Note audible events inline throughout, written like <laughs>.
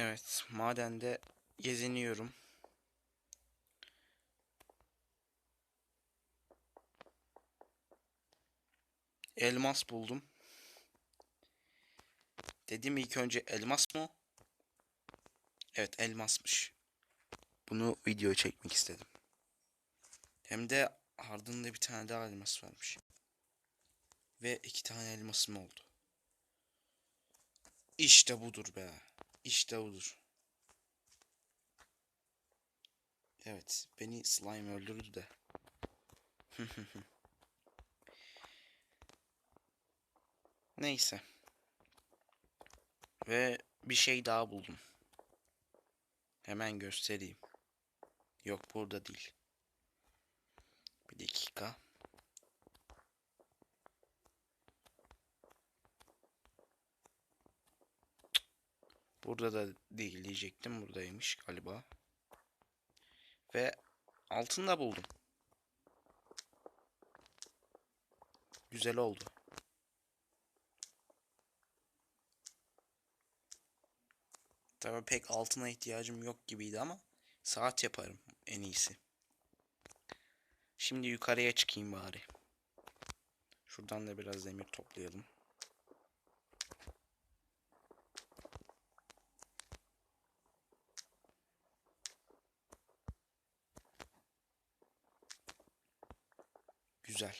Evet, madende geziniyorum. Elmas buldum. Dedim ilk önce elmas mı? Evet, elmasmış. Bunu video çekmek istedim. Hem de ardında bir tane daha elmas varmış. Ve iki tane elmasım oldu. İşte budur be. İşte budur. Evet, beni slime öldürdü de. <laughs> Neyse. Ve bir şey daha buldum. Hemen göstereyim. Yok burada değil. Bir dakika. Burada da değil diyecektim. Buradaymış galiba. Ve altın da buldum. Güzel oldu. Tabii pek altına ihtiyacım yok gibiydi ama saat yaparım en iyisi. Şimdi yukarıya çıkayım bari. Şuradan da biraz demir toplayalım. Güzel.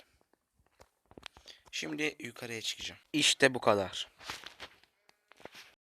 Şimdi yukarıya çıkacağım. İşte bu kadar.